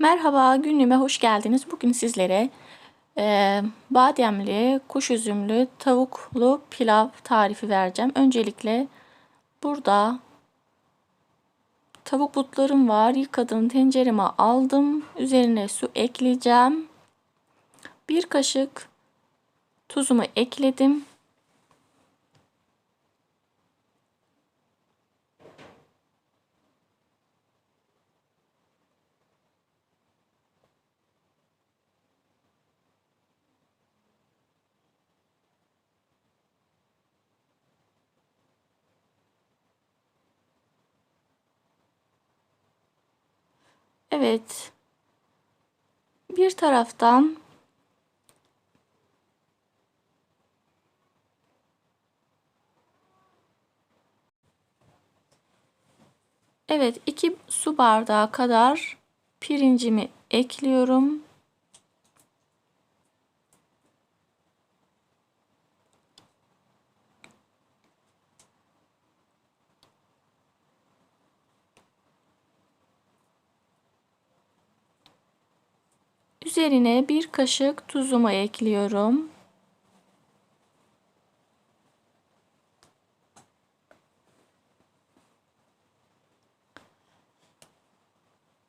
Merhaba, günlüğüme hoş geldiniz. Bugün sizlere e, bademli, kuş üzümlü, tavuklu pilav tarifi vereceğim. Öncelikle burada tavuk butlarım var. Yıkadım, tencereme aldım. Üzerine su ekleyeceğim. Bir kaşık tuzumu ekledim. Evet. Bir taraftan Evet, iki su bardağı kadar pirincimi ekliyorum. Üzerine bir kaşık tuzumu ekliyorum.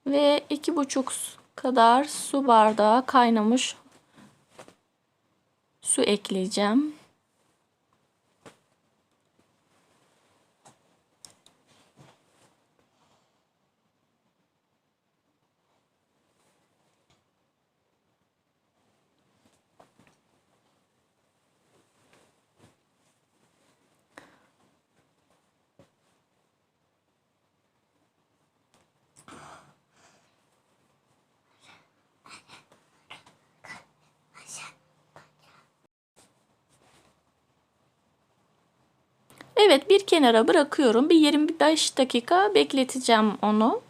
Ve iki buçuk kadar su bardağı kaynamış su ekleyeceğim. Evet bir kenara bırakıyorum. Bir 25 dakika bekleteceğim onu.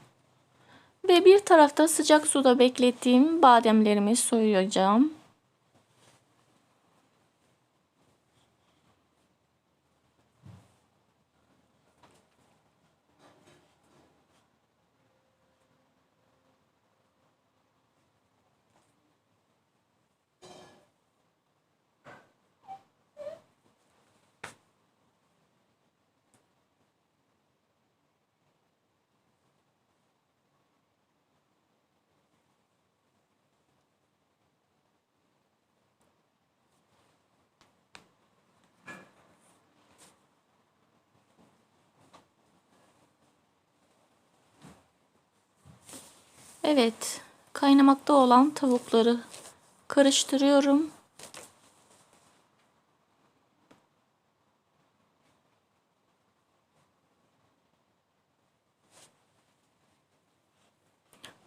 Ve bir tarafta sıcak suda beklettiğim bademlerimi soyacağım. Evet, kaynamakta olan tavukları karıştırıyorum.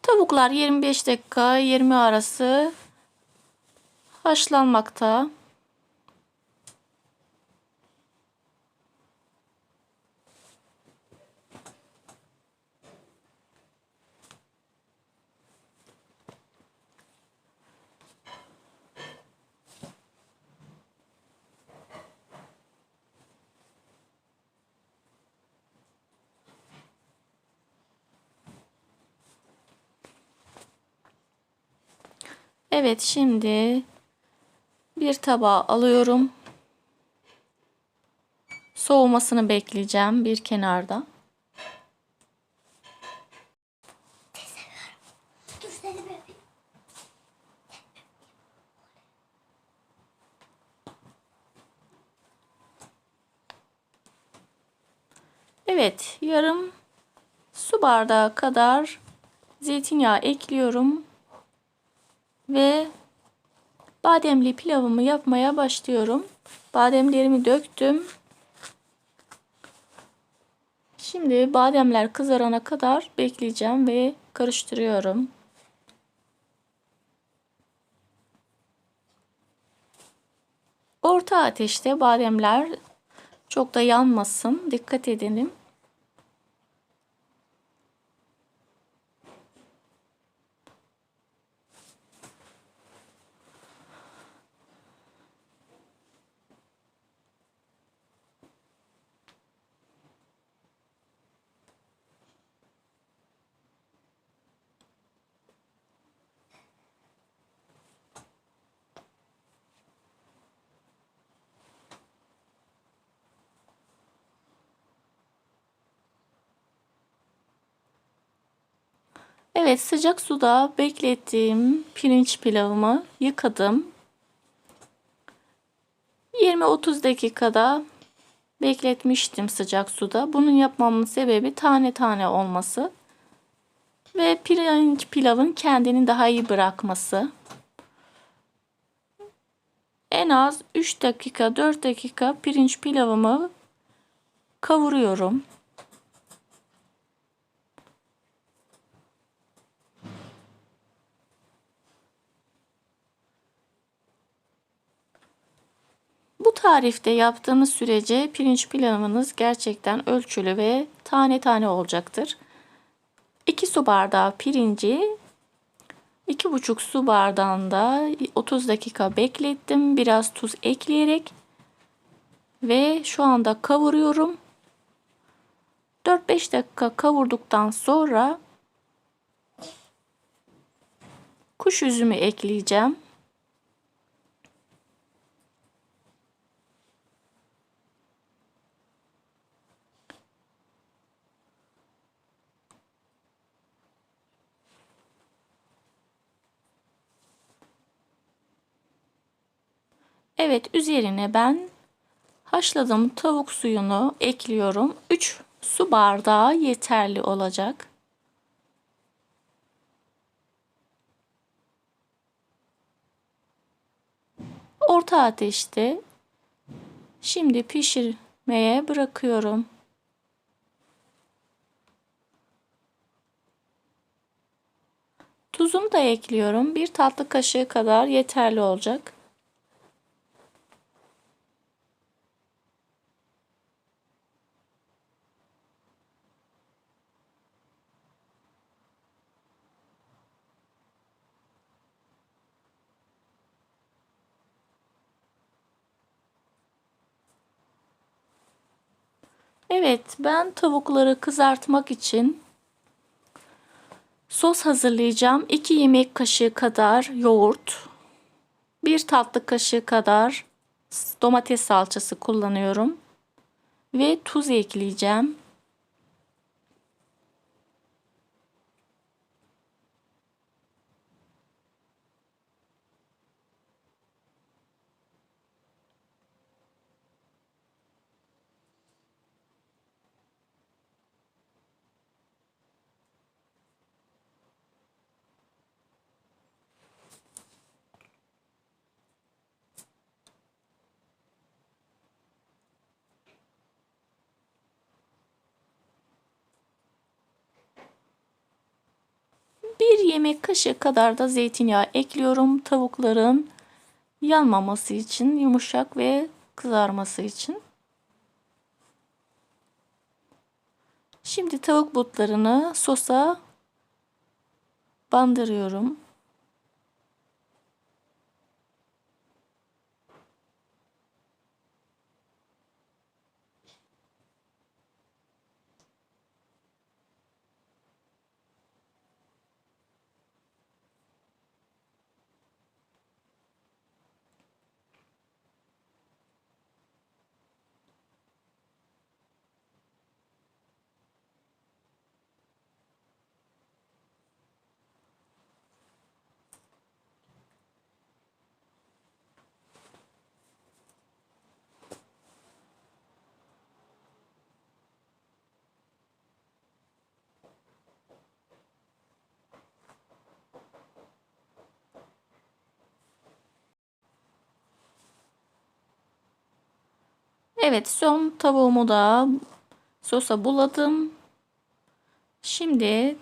Tavuklar 25 dakika 20 arası haşlanmakta. Evet şimdi bir tabağa alıyorum. Soğumasını bekleyeceğim bir kenarda. Evet, yarım su bardağı kadar zeytinyağı ekliyorum ve bademli pilavımı yapmaya başlıyorum. Bademlerimi döktüm. Şimdi bademler kızarana kadar bekleyeceğim ve karıştırıyorum. Orta ateşte bademler çok da yanmasın. Dikkat edelim. Evet sıcak suda beklettiğim pirinç pilavımı yıkadım. 20-30 dakikada bekletmiştim sıcak suda. Bunun yapmamın sebebi tane tane olması ve pirinç pilavın kendini daha iyi bırakması. En az 3 dakika 4 dakika pirinç pilavımı kavuruyorum. Bu tarifte yaptığınız sürece pirinç pilavınız gerçekten ölçülü ve tane tane olacaktır. 2 su bardağı pirinci 2,5 su bardağında 30 dakika beklettim. Biraz tuz ekleyerek ve şu anda kavuruyorum. 4-5 dakika kavurduktan sonra kuş üzümü ekleyeceğim. Evet üzerine ben haşladığım tavuk suyunu ekliyorum. 3 su bardağı yeterli olacak. Orta ateşte şimdi pişirmeye bırakıyorum. Tuzunu da ekliyorum. Bir tatlı kaşığı kadar yeterli olacak. Evet, ben tavukları kızartmak için sos hazırlayacağım. 2 yemek kaşığı kadar yoğurt, 1 tatlı kaşığı kadar domates salçası kullanıyorum ve tuz ekleyeceğim. Bir yemek kaşığı kadar da zeytinyağı ekliyorum tavukların yanmaması için, yumuşak ve kızarması için. Şimdi tavuk butlarını sosa bandırıyorum. Evet son tavuğumu da sosa buladım. Şimdi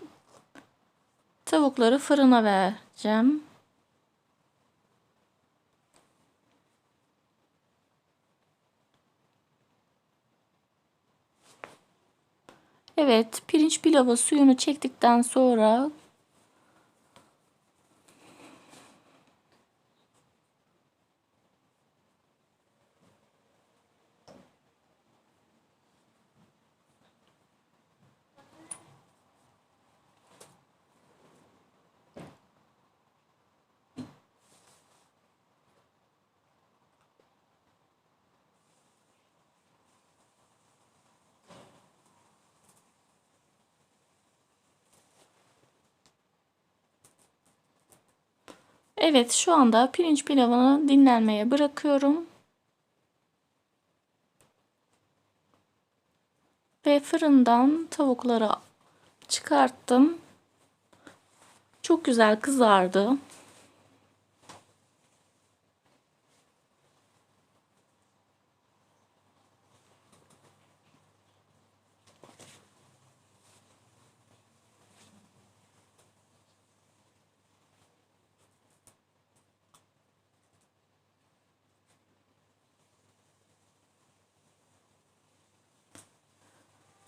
tavukları fırına vereceğim. Evet pirinç pilavı suyunu çektikten sonra Evet şu anda pirinç pilavını dinlenmeye bırakıyorum. Ve fırından tavukları çıkarttım. Çok güzel kızardı.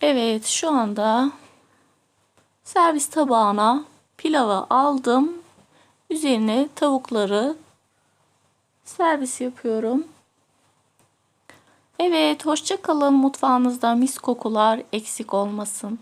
Evet şu anda servis tabağına pilavı aldım. Üzerine tavukları servis yapıyorum. Evet hoşça kalın mutfağınızda mis kokular eksik olmasın.